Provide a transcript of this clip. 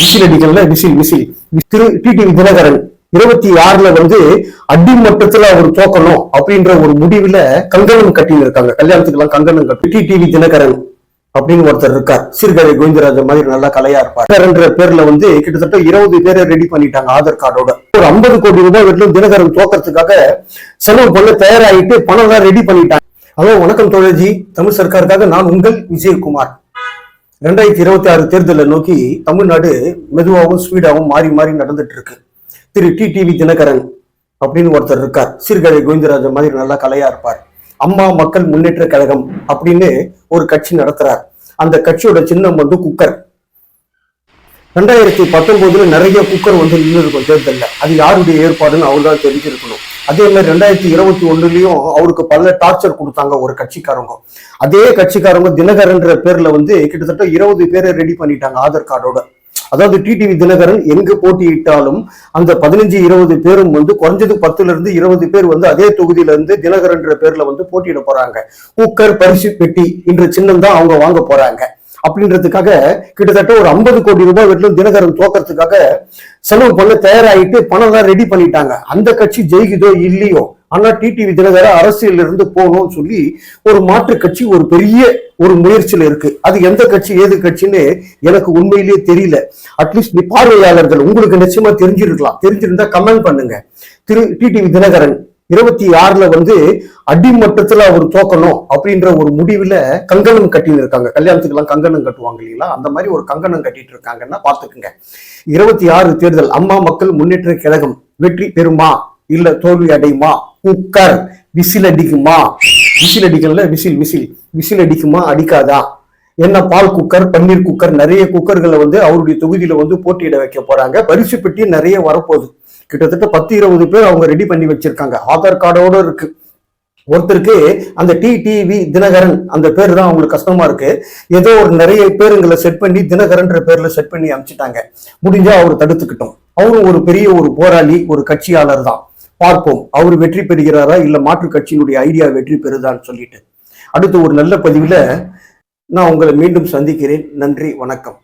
Whistle அடிக்கல whistle whistle திரு TTV Dhinakaran இருபத்தி ஆறுல வந்து அடிமட்டத்துல அவர் தோக்கணும் அப்படின்ற ஒரு முடிவுல கங்கணம் கட்டின்னு இருக்காங்க கல்யாணத்துக்கு எல்லாம் கங்கணம் கட்டி டிடிவி தினகரன் அப்படின்னு ஒருத்தர் இருக்கார். சிறுகதை கோவிந்தராஜ் மாதிரி நல்லா கலையா இருப்பார். பேர்ல வந்து கிட்டத்தட்ட இருபது பேரை ரெடி பண்ணிட்டாங்க ஆதார் கார்டோட. ஒரு ஐம்பது கோடி ரூபாய் வீட்டிலும் தினகரன் தோக்கிறதுக்காக செலவு பண்ண தயாராகிட்டு பணம் தான் ரெடி பண்ணிட்டாங்க. ஹலோ வணக்கம் தோழர்ஜி. தமிழ் சர்க்காருக்காக நான் உங்கள் விஜயகுமார். ரெண்டாயிரத்தி இருபத்தி ஆறு தேர்தலை நோக்கி தமிழ்நாடு மெதுவாகவும் ஸ்பீடாகவும் மாறி மாறி நடந்துட்டு இருக்கு திரு டி டிவி தினகரன் அப்படின்னு ஒருத்தர் இருக்கார். சிறுகதை கோவிந்தராஜன் மாதிரி நல்லா கலையா இருப்பார். அம்மா மக்கள் முன்னேற்ற கழகம் அப்படின்னு ஒரு கட்சி நடத்துறார். அந்த கட்சியோட சின்னம் வந்து குக்கர். ரெண்டாயிரத்தி பத்தொன்பதுல நிறைய குக்கர் வந்து நின்று இருக்கும் தேர்தலில். அது யாருடைய ஏற்பாடுன்னு அவர் தான் தெரிஞ்சிருக்கணும். அதே மாதிரி ரெண்டாயிரத்தி இருபத்தி ஒண்ணுலயும் அவருக்கு பல டார்ச்சர் கொடுத்தாங்க ஒரு கட்சிக்காரங்க. அதே கட்சிக்காரங்க தினகரன்ற பேர்ல வந்து கிட்டத்தட்ட இருபது பேரை ரெடி பண்ணிட்டாங்க ஆதார் கார்டோட. அதாவது டிடிவி தினகரன் எங்கு போட்டியிட்டாலும் அந்த பதினஞ்சு இருபது பேரும் வந்து குறைஞ்சது பத்துல இருந்து இருபது பேர் வந்து அதே தொகுதியில இருந்து தினகரன்ற பேர்ல வந்து போட்டியிட போறாங்க. குக்கர் பரிசு பெட்டி என்ற சின்னம் தான் அவங்க வாங்க போறாங்க. அப்படின்றதுக்காக கிட்டத்தட்ட ஒரு ஐம்பது கோடி ரூபாய் வெட்டிலும் தினகரன் தோக்கிறதுக்காக செலவு பண்ண தயாராகிட்டு பணம் தான் ரெடி பண்ணிட்டாங்க. அந்த கட்சி ஜெயிக்குதோ இல்லையோ? ஆனா டிடிவி தினகரன் அரசியல் இருந்து போகணும்னு சொல்லி ஒரு மாற்று கட்சி ஒரு பெரிய ஒரு முயற்சியில இருக்கு. அது எந்த கட்சி ஏது கட்சின்னு எனக்கு உண்மையிலேயே தெரியல. அட்லீஸ்ட் நீ பார்வையாளர்கள் உங்களுக்கு நிச்சயமா தெரிஞ்சிருக்கலாம். தெரிஞ்சிருந்தா கமெண்ட் பண்ணுங்க. திரு டிடிவி தினகரன் இருபத்தி ஆறுல வந்து அடிமட்டத்துல அவர் தோக்கணும் அப்படின்ற ஒரு முடிவுல கங்கணம் கட்டின்னு இருக்காங்க. கல்யாணத்துக்கு எல்லாம் கங்கணம் கட்டுவாங்க இல்லைங்களா? அந்த மாதிரி ஒரு கங்கணம் கட்டிட்டு இருக்காங்கன்னா பாத்துக்குங்க இருபத்தி ஆறு தேர்தல் அம்மா மக்கள் முன்னேற்ற கழகம் வெற்றி பெறுமா? இல்ல தோல்வி அடையுமா? குக்கர் விசில் அடிக்குமா? விசில் அடிக்கல விசில் விசில். விசில் அடிக்குமா? அடிக்காதா? என்ன பால் குக்கர் பன்னீர் குக்கர் நிறைய குக்கர்களை வந்து அவருடைய தொகுதியில வந்து போட்டியிட வைக்க போறாங்க. பரிசு பெட்டி நிறைய வரப்போகுது. கிட்டத்தட்ட பத்து இருபது பேர் அவங்க ரெடி பண்ணி வச்சிருக்காங்க. ஆதார் கார்டோட இருக்கு. ஒருத்தருக்கு அந்த டி டிவி தினகரன் அந்த பேர் தான் அவங்களுக்கு கஷ்டமா இருக்கு. ஏதோ ஒரு நிறைய பேருங்களை செட் பண்ணி தினகரன்ற பேர்ல செட் பண்ணி அனுப்பிச்சிட்டாங்க. முடிஞ்சா அவர் தடுத்துக்கிட்டோம். அவரும் ஒரு பெரிய ஒரு போராளி ஒரு கட்சியாளர் தான். பார்ப்போம். அவர் வெற்றி பெறுகிறாரா இல்ல மாற்று கட்சியினுடைய ஐடியா வெற்றி பெறுதான்னு சொல்லிட்டு. அடுத்து ஒரு நல்ல பதிவுல நான் உங்களை மீண்டும் சந்திக்கிறேன். நன்றி வணக்கம்.